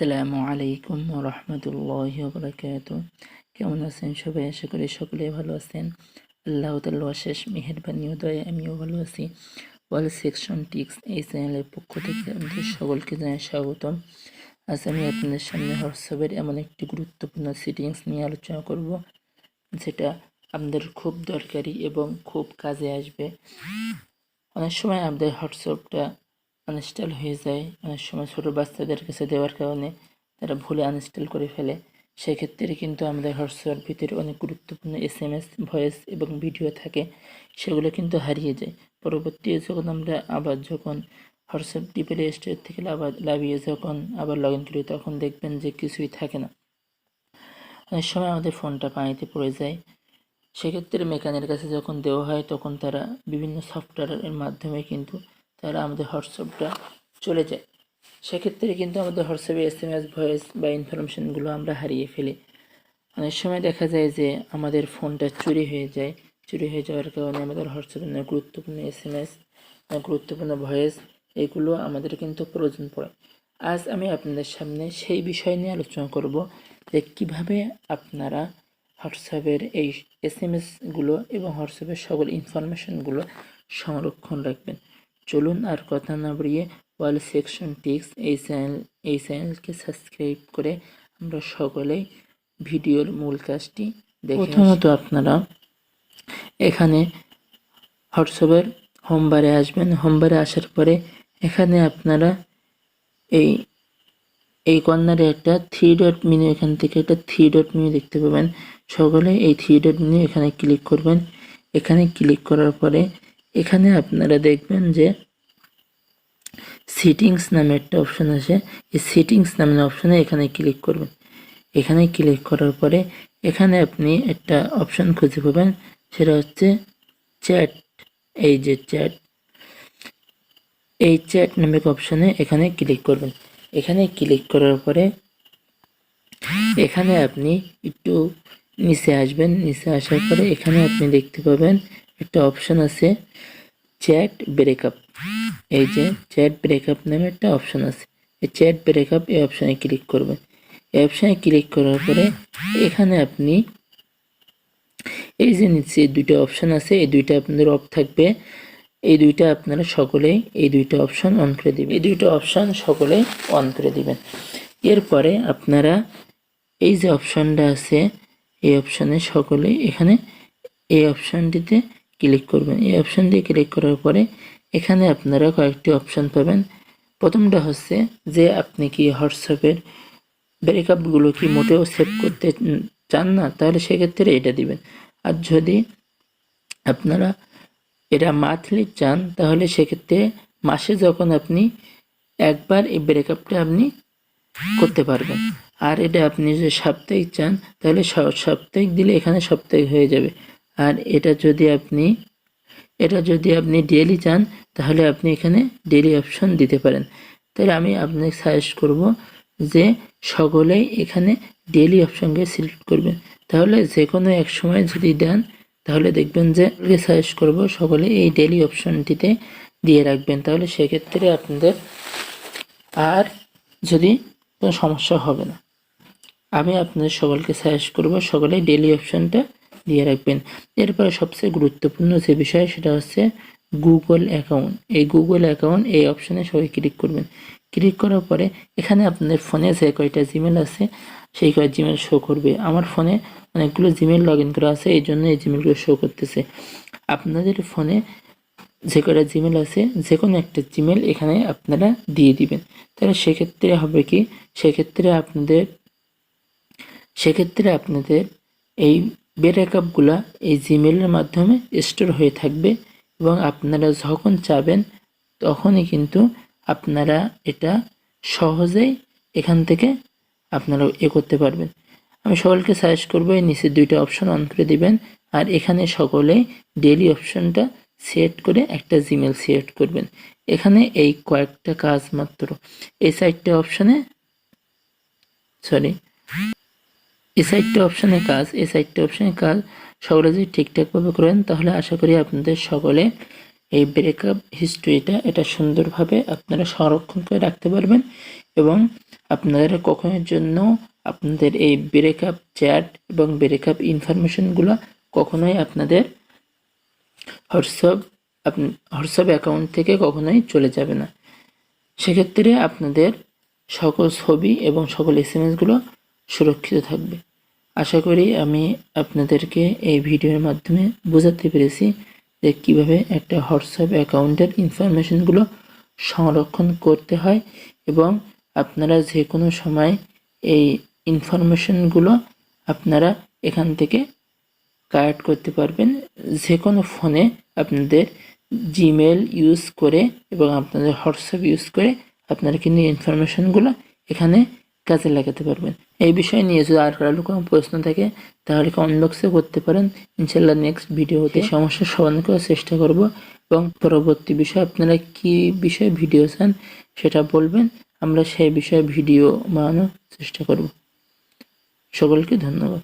আসসালামু আলাইকুম রহমতুল্লাহ বরকাত কেমন আছেন সবাই? আশা করি সকলে ভালো আছেন। আল্লাহ তাল্লাহ শেষ মেহরবানি উদয়ে আমিও ভালো আছি। ওয়াল সেকশন টিক্স এই চ্যানেলের পক্ষ থেকে আমাদের সকলকে জানাই স্বাগতম। আজ আমি আপনাদের সামনে হোয়াটসঅ্যাপের এমন একটি গুরুত্বপূর্ণ সেটিংস নিয়ে আলোচনা করব, যেটা আপনাদের খুব দরকারি এবং খুব কাজে আসবে। অনেক সময় আমাদের হোয়াটসঅ্যাপটা আনইনস্টল হয়ে যায়। অনেক সময় ছোটো বাচ্চাদের কাছে দেওয়ার কারণে তারা ভুলে আনইনস্টল করে ফেলে। সেক্ষেত্রে কিন্তু আমাদের হোয়াটসঅ্যাপের ভিতরে অনেক গুরুত্বপূর্ণ এস এম এস ভয়েস এবং ভিডিও থাকে। সেগুলো কিন্তু হারিয়ে যায়। পরবর্তী যখন আমরা আবার যখন হোয়াটসঅ্যাপ প্লে স্টোর থেকে আবার লাভিয়ে যখন আবার লগ ইন করি, তখন দেখবেন যে কিছুই থাকে না। অনেক সময় আমাদের ফোনটা পানিতে পড়ে যায়। সেক্ষেত্রে মেকানের কাছে যখন দেওয়া হয়, তখন তারা বিভিন্ন সফটওয়্যারের মাধ্যমে কিন্তু তারা আমাদের হোয়াটসঅ্যাপটা চলে যায়। সেক্ষেত্রে কিন্তু আমাদের হোয়াটসঅ্যাপে এস এম এস, ভয়েস বা ইনফরমেশনগুলো আমরা হারিয়ে ফেলি। অনেক সময় দেখা যায় যে আমাদের ফোনটা চুরি হয়ে যায়। চুরি হয়ে যাওয়ার কারণে আমাদের হোয়াটসঅ্যাপে গুরুত্বপূর্ণ এস এম এস গুরুত্বপূর্ণ ভয়েস, এগুলো আমাদের কিন্তু প্রয়োজন পড়ে। আজ আমি আপনাদের সামনে সেই বিষয় নিয়ে আলোচনা করব যে কীভাবে আপনারা হোয়াটসঅ্যাপের এই এস এম এসগুলো এবং হোয়াটসঅ্যাপের সকল ইনফরমেশনগুলো সংরক্ষণ রাখবেন। চলুন আর কথা না বাড়িয়ে ওয়াল সেকশন টিক্স এই চ্যানেল, এই চ্যানেলকে সাবস্ক্রাইব করে আমরা সকলেই ভিডিওর মূল কাজটি দেখে প্রথমত আপনারা এখানে হোয়াটসঅ্যাপের হোমবারে আসবেন। হোমবারে আসার পরে এখানে আপনারা এই এই কর্নারে একটা থ্রি ডট মিনু, এখান থেকে একটা থ্রি ডট মিনু দেখতে পাবেন। সকলে এই থ্রি ডট মিনু এখানে ক্লিক করবেন। এখানে ক্লিক করার পরে এখানে আপনারা দেখবেন যে সেটিংস নামে একটা অপশন আছে এই সেটিংস নামের অপশানে এখানে ক্লিক করবেন। এখানে ক্লিক করার পরে এখানে আপনি একটা অপশন খুঁজে পাবেন। সেটা হচ্ছে চ্যাট এই যে চ্যাট এই চ্যাট নামক অপশানে এখানে ক্লিক করবেন। এখানে ক্লিক করার পরে এখানে আপনি একটু নিচে আসবেন। নিচে আসার পরে এখানে আপনি দেখতে পাবেন একটা অপশন আছে চ্যাট ব্রেকআপ এই যে চ্যাট ব্রেকআপ নামে একটা অপশন আছে। এই চ্যাট ব্রেকআপ এই অপশানে ক্লিক করবেন। এই অপশানে ক্লিক করার পরে এখানে আপনি এই যে নিচে দুইটা অপশান আছে, এই দুইটা আপনাদের অফ থাকবে। এই দুইটা আপনারা সকলেই এই দুইটা অপশান অন করে দিবেন। এই দুইটা অপশান সকলেই অন করে দিবেন। এরপরে আপনারা এই যে অপশানটা আছে, এই অপশানে সকলেই এখানে এই অপশানটিতে ক্লিক করবেন। এই অপশান দিয়ে ক্লিক করার পরে এখানে আপনারা কয়েকটি অপশান পাবেন। প্রথমটা হচ্ছে যে আপনি কি হোয়াটসঅ্যাপের ব্রেকআপগুলো কি মোটেও সেভ করতে চান না, তাহলে সেক্ষেত্রে এটা দিবেন। আর যদি আপনারা এটা মান্থলি চান, তাহলে সেক্ষেত্রে মাসে যখন আপনি একবার এই ব্রেকআপটা আপনি করতে পারবেন। আর এটা আপনি যদি সাপ্তাহিক চান, তাহলে সাপ্তাহিক দিলে এখানে সাপ্তাহিক হয়ে যাবে। আর এটা যদি আপনি, এটা যদি আপনি ডেলি চান, তাহলে আপনি এখানে ডেলি অপশন দিতে পারেন। তাহলে আমি আপনাকে সাজেস্ট করব যে সকলেই এখানে ডেলি অপশনকে সিলেক্ট করবেন। তাহলে যে কোনো এক সময় যদি দেন, তাহলে দেখবেন যে সাজেস্ট করব সকলে এই ডেলি অপশনটিতে দিয়ে রাখবেন। তাহলে সেক্ষেত্রে আপনাদের আর যদি কোনো সমস্যা হবে না। আমি আপনাদের সকলকে সাজেস্ট করব সকলে ডেলি অপশনটা দিয়ে রাখবেন। এরপরে সবচেয়ে গুরুত্বপূর্ণ যে বিষয় সেটা হচ্ছে গুগল অ্যাকাউন্ট এই গুগল অ্যাকাউন্ট এই অপশানে সবাই ক্লিক করবেন। ক্লিক করার পরে এখানে আপনাদের ফোনে যে কয়টা জিমেল আছে, সেই কয় জিমেল শো করবে। আমার ফোনে অনেকগুলো জিমেল লগ ইন করা আছে, এই জন্য এই জিমেলগুলো শো করতেছে। আপনাদের ফোনে যে কয়টা জিমেল আছে যে কোনো একটা জিমেল এখানে আপনারা দিয়ে দিবেন। তাহলে সেক্ষেত্রে হবে কি? সেক্ষেত্রে আপনাদের সেক্ষেত্রে আপনাদের এই ব্রেকআপগুলো এই জিমেলের মাধ্যমে স্টোর হয়ে থাকবে এবং আপনারা যখন চাবেন তখনই কিন্তু আপনারা এটা সহজেই এখান থেকে আপনারা এ করতে পারবেন। আমি সকলকে সাজেস্ট করব এই নিচে দুইটা অপশন অন করে দিবেন আর এখানে সকলে ডেলি অপশনটা সেট করে একটা জিমেল সিলেক্ট করবেন। এখানে এই কয়েকটা কাজ মাত্র। এই সাইডটা অপশানে সরি এই সাইডটা অপশানে কাজ, এই সাইডটা অপশানে কাজ। সকলে যদি ঠিকঠাকভাবে করেন, তাহলে আশা করি আপনাদের সকলে এই ব্রেকআপ হিস্ট্রিটা এটা সুন্দরভাবে আপনারা সংরক্ষণ করে রাখতে পারবেন এবং আপনাদের কখনোর জন্য আপনাদের এই ব্রেকআপ চ্যাট এবং ব্রেকআপ ইনফরমেশনগুলো কখনোই আপনাদের হোয়াটসঅ্যাপ হোয়াটসঅ্যাপ অ্যাকাউন্ট থেকে কখনোই চলে যাবে না। সেক্ষেত্রে আপনাদের সকল ছবি এবং সকল এস এম এসগুলো সুরক্ষিত থাকবে। আশা করি আমি আপনাদেরকে এই ভিডিওর মাধ্যমে বোঝাতে পেরেছি যে কীভাবে একটা হোয়াটসঅ্যাপ অ্যাকাউন্টের ইনফরমেশনগুলো সংরক্ষণ করতে হয় এবং আপনারা যে কোনো সময় এই ইনফরমেশনগুলো আপনারা এখান থেকে কালেক্ট করতে পারবেন। যে কোনো ফোনে আপনাদের জিমেল ইউজ করে এবং আপনাদের হোয়াটসঅ্যাপ ইউজ করে আপনারা কিন্তু ইনফরমেশনগুলো এখানে কাজে লাগাতে পারবেন। এই বিষয়ে নিয়ে যদি আর কারও কোনো প্রশ্ন থাকে তাহলে কমেন্ট বক্সে করতে পারেন। ইনশাল্লাহ নেক্সট ভিডিওতে হতে সমস্যার সমাধান করার চেষ্টা করব এবং পরবর্তী বিষয়ে আপনারা কি বিষয়ে ভিডিও চান সেটা বলবেন আমরা সেই বিষয়ে ভিডিও বানানোর চেষ্টা করব। সকলকে ধন্যবাদ।